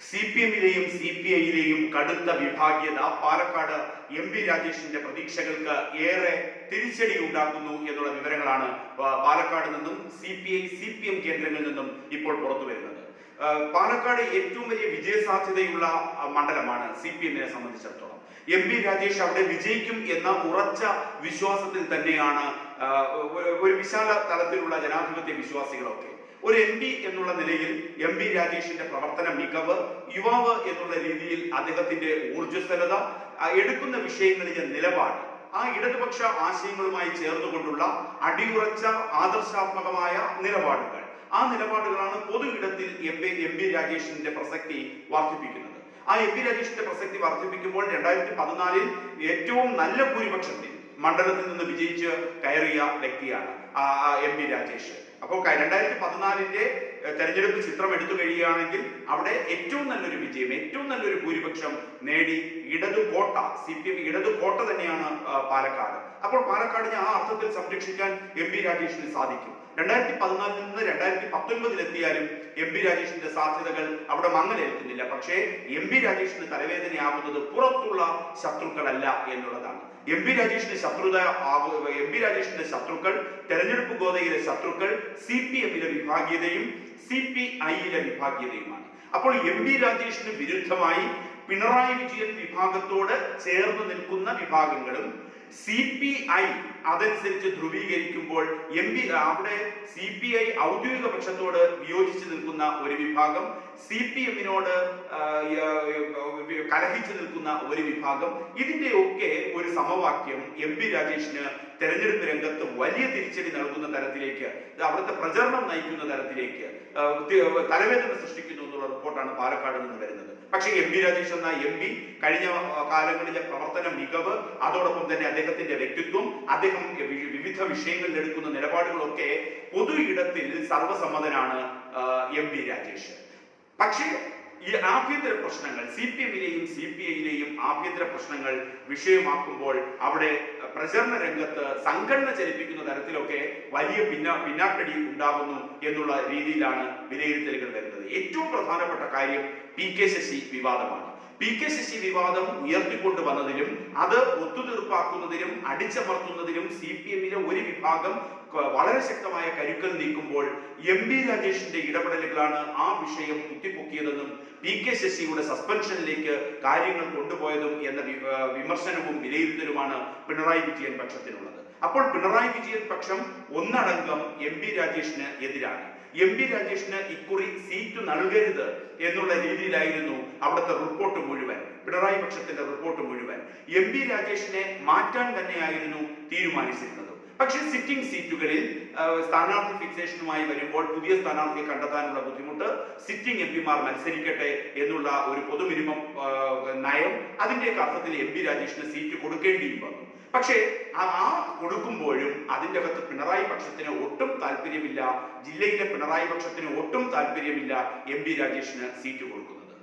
C P എമ്മിലെയും C P ഐയിലെയും കടുത്ത വിഭാഗ്യത. പാലക്കാട് എം പി രാജേഷിന്റെ പ്രതീക്ഷകൾക്ക് ഏറെ തിരിച്ചടി ഉണ്ടാക്കുന്നു എന്നുള്ള വിവരങ്ങളാണ് പാലക്കാട് നിന്നും C P I C P M കേന്ദ്രങ്ങളിൽ നിന്നും ഇപ്പോൾ പുറത്തു വരുന്നത്. പാലക്കാട് ഏറ്റവും വലിയ വിജയസാധ്യതയുള്ള മണ്ഡലമാണ് സി പി എമ്മിനെ സംബന്ധിച്ചിടത്തോളം. എം പി രാജേഷ് അവിടെ വിജയിക്കും എന്ന ഉറച്ച വിശ്വാസത്തിൽ തന്നെയാണ് ഒരു വിശാല തലത്തിലുള്ള ജനാധിപത്യ വിശ്വാസികളൊക്കെ. ഒരു എം പി എന്നുള്ള നിലയിൽ എം പി രാജേഷിന്റെ പ്രവർത്തന മികവ് യുവാവ് എന്നുള്ള രീതിയിൽ അദ്ദേഹത്തിന്റെ ഊർജസ്വലത എടുക്കുന്ന വിഷയങ്ങളിലെ നിലപാട് ആ ഇടതുപക്ഷ ആശയങ്ങളുമായി ചേർന്നുകൊണ്ടുള്ള അടിയുറച്ച ആദർശാത്മകമായ നിലപാടുകൾ. ആ നിലപാടുകളാണ് പൊതു ഇടത്തിൽ എം പി എം പി രാജേഷിന്റെ പ്രസക്തി വർദ്ധിപ്പിക്കുന്നത്. ആ എം പി രാജേഷിന്റെ പ്രസക്തി വർദ്ധിപ്പിക്കുമ്പോൾ രണ്ടായിരത്തി പതിനാലിൽ ഏറ്റവും നല്ല ഭൂരിപക്ഷത്തിൽ മണ്ഡലത്തിൽ നിന്ന് വിജയിച്ച് കയറിയ വ്യക്തിയാണ് എം പി രാജേഷ്. അപ്പോൾ രണ്ടായിരത്തി പതിനാലിന്റെ തെരഞ്ഞെടുപ്പ് ചിത്രം എടുത്തു കഴിയുകയാണെങ്കിൽ അവിടെ ഏറ്റവും നല്ലൊരു വിജയം ഏറ്റവും നല്ലൊരു ഭൂരിപക്ഷം നേടി ഇടതു കോട്ട സി പി എം ഇടതു കോട്ട തന്നെയാണ് പാലക്കാട്. അപ്പോൾ പാലക്കാടിനെ ആ അർത്ഥത്തിൽ സംരക്ഷിക്കാൻ എം പി രാജേഷിന് സാധിക്കും. രണ്ടായിരത്തി പതിനാലിൽ നിന്ന് രണ്ടായിരത്തി പത്തൊൻപതിൽ എത്തിയാലും എം പി രാജേഷിന്റെ സാധ്യതകൾ അവിടെ മങ്ങലേൽക്കുന്നില്ല. പക്ഷേ എം പി രാജേഷിന് തലവേദനയാകുന്നത് പുറത്തുള്ള ശത്രുക്കളല്ല എന്നുള്ളതാണ്. എം പി രാജേഷിന്റെ ശത്രുത എം പി രാജേഷിന്റെ ശത്രുക്കൾ തെരഞ്ഞെടുപ്പ് ഗോതയിലെ ശത്രുക്കൾ സി പി എമ്മിലെ വിഭാഗീയതയും സി പി ഐയിലെ വിഭാഗീയതയുമാണ്. അപ്പോൾ എം പി രാജേഷിന് വിരുദ്ധമായി പിണറായി വിജയൻ വിഭാഗത്തോട് ചേർന്ന് നിൽക്കുന്ന വിഭാഗങ്ങളും സി പി ഐ അതനുസരിച്ച് ധ്രുവീകരിക്കുമ്പോൾ എം പി അവിടെ സി പി ഐ ഔദ്യോഗിക പക്ഷത്തോട് വിയോജിച്ച് നിൽക്കുന്ന ഒരു വിഭാഗം സി പി എമ്മിനോട് കലഹിച്ചു നിൽക്കുന്ന ഒരു വിഭാഗം. ഇതിന്റെ ഒക്കെ ഒരു സമവാക്യം എം പി രാജേഷിന് തെരഞ്ഞെടുപ്പ് രംഗത്ത് വലിയ തിരിച്ചടി നൽകുന്ന തരത്തിലേക്ക് അവിടുത്തെ പ്രചരണം നയിക്കുന്ന തരത്തിലേക്ക് തലവേദന സൃഷ്ടിക്കുന്നു എന്നുള്ള റിപ്പോർട്ടാണ് പാലക്കാട് നിന്ന് വരുന്നത്. പക്ഷേ എം പി രാജേഷ് എന്ന എം പി കഴിഞ്ഞ കാലങ്ങളിലെ പ്രവർത്തന മികവ് അതോടൊപ്പം തന്നെ അദ്ദേഹത്തിന്റെ വ്യക്തിത്വം അദ്ദേഹം വിവിധ വിഷയങ്ങളിൽ എടുക്കുന്ന നിലപാടുകളൊക്കെ പൊതു ഇടത്തിൽ സർവസമ്മതനാണ് എം പി രാജേഷ്. പക്ഷേ ഈ ആഭ്യന്തര പ്രശ്നങ്ങൾ സി പി എമ്മിലെയും സി പി ഐയിലെയും ആഭ്യന്തര പ്രശ്നങ്ങൾ വിഷയമാക്കുമ്പോൾ അവിടെ പ്രചരണ രംഗത്ത് സംഘടന ചലിപ്പിക്കുന്ന തരത്തിലൊക്കെ വലിയ പിന്നാ പിന്നാക്കടി ഉണ്ടാകുന്നു എന്നുള്ള രീതിയിലാണ് വിലയിരുത്തലുകൾ വരുന്നത്. ഏറ്റവും പ്രധാനപ്പെട്ട കാര്യം പി കെ ശശി വിവാദമാണ്. പി കെ ശശി വിവാദം ഉയർത്തിക്കൊണ്ടു വന്നതിലും അത് ഒത്തുതീർപ്പാക്കുന്നതിലും അടിച്ചമർത്തുന്നതിലും സി പി എമ്മിലെ ഒരു വിഭാഗം വളരെ ശക്തമായ കരുക്കൾ നീക്കുമ്പോൾ എം വി രാജേഷിന്റെ ഇടപെടലുകളാണ് ആ വിഷയം കുത്തിപ്പൊക്കിയതെന്നും പി കെ ശശിയുടെ സസ്പെൻഷനിലേക്ക് കാര്യങ്ങൾ കൊണ്ടുപോയതും എന്ന വിമർശനവും വിലയിരുത്തലുമാണ് പിണറായി വിജയൻ പക്ഷത്തിനുള്ളത് അപ്പോൾ പിണറായി വിജയൻ പക്ഷം ഒന്നടങ്കം എം വി രാജേഷിന് എതിരാണ്. എം പി രാജേഷിന് ഇക്കുറി സീറ്റ് നൽകരുത് എന്നുള്ള രീതിയിലായിരുന്നു അവിടുത്തെ റിപ്പോർട്ട് മുഴുവൻ പിണറായി പക്ഷത്തിന്റെ റിപ്പോർട്ട് മുഴുവൻ. എം പി രാജേഷിനെ മാറ്റാൻ തന്നെയായിരുന്നു തീരുമാനിച്ചിരുന്നത്. പക്ഷെ സിറ്റിംഗ് സീറ്റുകളിൽ സ്ഥാനാർത്ഥി ഫിക്സേഷനുമായി വരുമ്പോൾ പുതിയ സ്ഥാനാർത്ഥിയെ കണ്ടെത്താനുള്ള ബുദ്ധിമുട്ട് സിറ്റിംഗ് എം പിമാർ മത്സരിക്കട്ടെ എന്നുള്ള ഒരു പൊതുമിനിമം നയം അതിന്റെയൊക്കെ അർത്ഥത്തിൽ എം പി രാജേഷിന് സീറ്റ് കൊടുക്കേണ്ടിയും വന്നു. പക്ഷേ ആ- കൊടുക്കുമ്പോഴും അതിന്റെ അകത്ത് പിണറായി പക്ഷത്തിന് ഒട്ടും താല്പര്യമില്ല ജില്ലയിലെ പിണറായി പക്ഷത്തിന് ഒട്ടും താല്പര്യമില്ല എം പി രാജേഷിന് സീറ്റ് കൊടുക്കുന്നത്.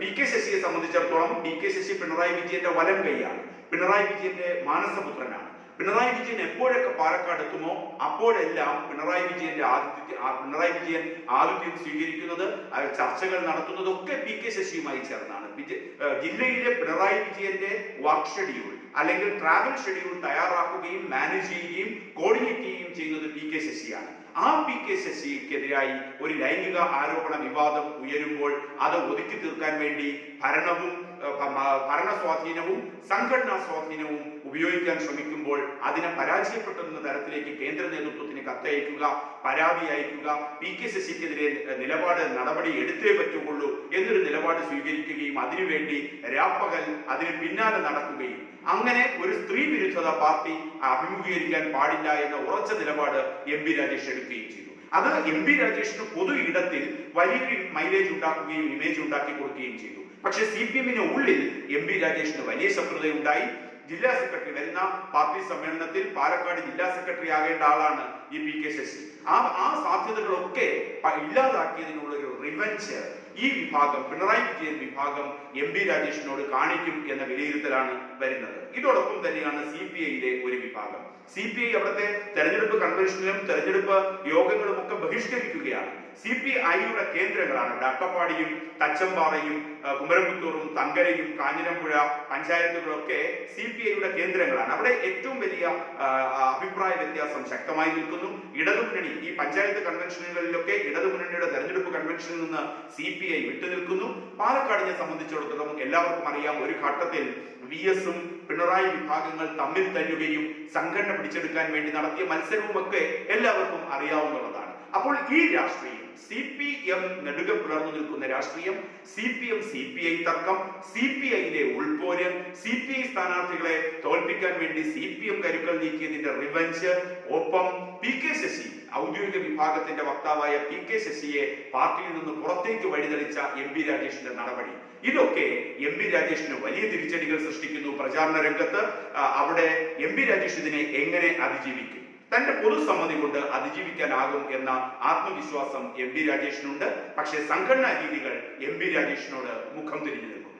പി കെ ശശിയെ സംബന്ധിച്ചിടത്തോളം പി കെ ശശി പിണറായി വിജയന്റെ വലം കൈയാണ്. പിണറായി വിജയന്റെ മാനസപുത്രനാണ്. പിണറായി വിജയൻ എപ്പോഴൊക്കെ പാലക്കാട് എത്തുമോ അപ്പോഴെല്ലാം പിണറായി വിജയന്റെ ആതിഥ്യ പിണറായി വിജയൻ ആതിഥ്യം സ്വീകരിക്കുന്നത് ചർച്ചകൾ ചർച്ചകൾ നടത്തുന്നതൊക്കെ പി കെ ശശിയുമായി ചേർന്നാണ്. ജില്ലയിലെ പിണറായി വിജയന്റെ വർക്ക് ഷെഡ്യൂൾ അല്ലെങ്കിൽ ട്രാവൽ ഷെഡ്യൂൾ തയ്യാറാക്കുകയും മാനേജ് ചെയ്യുകയും കോർഡിനേറ്റ് ചെയ്യുകയും ചെയ്യുന്നത് പി കെ ശശിയാണ്. ആ പി കെ ശശിക്കെതിരായി ഒരു ലൈംഗിക ആരോപണ വിവാദം ഉയരുമ്പോൾ അത് ഒതുക്കി തീർക്കാൻ വേണ്ടി ഭരണവും ഭരണ സ്വാധീനവും സംഘടനാ സ്വാധീനവും ഉപയോഗിക്കാൻ ശ്രമിക്കുമ്പോൾ അതിനെ പരാജയപ്പെട്ടെന്ന തരത്തിലേക്ക് കേന്ദ്ര നേതൃത്വത്തിന് കത്തയക്കുക പരാതി അയക്കുക പി കെ ശശിക്കെതിരെ നിലപാട് നടപടി എടുത്തേ പറ്റുകയുള്ളൂ എന്നൊരു നിലപാട് സ്വീകരിക്കുകയും അതിനുവേണ്ടി രാപ്പകൽ അതിന് പിന്നാലെ നടക്കുകയും അങ്ങനെ ഒരു സ്ത്രീ വിരുദ്ധത പാർട്ടി അഭിമുഖീകരിക്കാൻ പാടില്ല എന്ന ഉറച്ച നിലപാട് എം പി രാജേഷ് എടുക്കുകയും ചെയ്തു. അത് എം പി രാജേഷിന് പൊതു ഇടത്തിൽ വലിയൊരു മൈലേജ് ഉണ്ടാക്കുകയും ഇമേജ് ഉണ്ടാക്കി കൊടുക്കുകയും ചെയ്തു. പക്ഷെ സി പി എമ്മിന് ഉള്ളിൽ എം പി രാജേഷിന് വലിയ ശത്രുതയുണ്ടായി ജില്ലാ സെക്രട്ടറി വരുന്ന പാർട്ടി സമ്മേളനത്തിൽ പാലക്കാട് ജില്ലാ സെക്രട്ടറി ആകേണ്ട ആളാണ് ഈ പി കെ ശശി. ആ ആ സാധ്യതകളൊക്കെ ഇല്ലാതാക്കിയതിനുള്ള ഒരു റിവഞ്ച് ഈ വിഭാഗം പിണറായി വിജയൻ വിഭാഗം എം പി രാജേഷിനോട് കാണിക്കും എന്ന വിലയിരുത്തലാണ് വരുന്നത്. ഇതോടൊപ്പം തന്നെയാണ് സി പി ഐയിലെ ഒരു വിഭാഗം. സി പി ഐ അവിടുത്തെ തെരഞ്ഞെടുപ്പ് കൺവെൻഷനിലും തെരഞ്ഞെടുപ്പ് യോഗങ്ങളും ഒക്കെ ബഹിഷ്കരിക്കുകയാണ്. സി പി ഐയുടെ കേന്ദ്രങ്ങളാണ് അട്ടപ്പാടിയും തച്ചമ്പാറയും കുമരംപുത്തൂറും തങ്കരയും കാഞ്ഞിരമ്പുഴ പഞ്ചായത്തുകളൊക്കെ സി പി ഐയുടെ കേന്ദ്രങ്ങളാണ്. അവിടെ ഏറ്റവും വലിയ അഭിപ്രായ വ്യത്യാസം ശക്തമായി നിൽക്കുന്നു. ഇടതുമുന്നണി ഈ പഞ്ചായത്ത് കൺവെൻഷനുകളിലൊക്കെ ഇടതുമുന്നണിയുടെ തെരഞ്ഞെടുപ്പ് കൺവെൻഷനിൽ നിന്ന് സി പി ഐ വിട്ടുനിൽക്കുന്നു പാലക്കാടിനെ സംബന്ധിച്ചിടത്തോളം എല്ലാവർക്കും അറിയാം ഒരു ഘട്ടത്തിൽ വി എസും പിണറായി വിഭാഗങ്ങൾ തമ്മിൽ തല്ലുകയും സംഘടന പിടിച്ചെടുക്കാൻ വേണ്ടി നടത്തിയ മത്സരവും ഒക്കെ എല്ലാവർക്കും അറിയാവുന്നതാണ്. അപ്പോൾ ഈ രാഷ്ട്രീയം സി പി എം നെടുക പുലർന്നു നിൽക്കുന്ന രാഷ്ട്രീയം C P M C P I തർക്കം സി പി ഐയിലെ ഉൾപോര് സി പി ഐ സ്ഥാനാർത്ഥികളെ തോൽപ്പിക്കാൻ വേണ്ടി സി പി എം കരുക്കൾ നീക്കിയതിന്റെ റിവഞ്ച് ഒപ്പം പി കെ ശശി ഔദ്യോഗിക വിഭാഗത്തിന്റെ വക്താവായ പി കെ ശശിയെ പാർട്ടിയിൽ നിന്ന് പുറത്തേക്ക് വഴിതെളിച്ച എം പി രാജേഷിന്റെ നടപടി. ഇതൊക്കെ എം പി രാജേഷിന് വലിയ തിരിച്ചടികൾ സൃഷ്ടിക്കുന്നു പ്രചാരണ രംഗത്ത്. അവിടെ എം പി രാജേഷ് ഇതിനെ എങ്ങനെ അതിജീവിക്കും? തന്റെ പൊതുസമ്മതി കൊണ്ട് അതിജീവിക്കാനാകും എന്ന ആത്മവിശ്വാസം എം പി രാജേഷിനുണ്ട്. പക്ഷേ സംഘടനാ രീതികൾ എം പി രാജേഷിനോട് മുഖം തിരിഞ്ഞു നിൽക്കും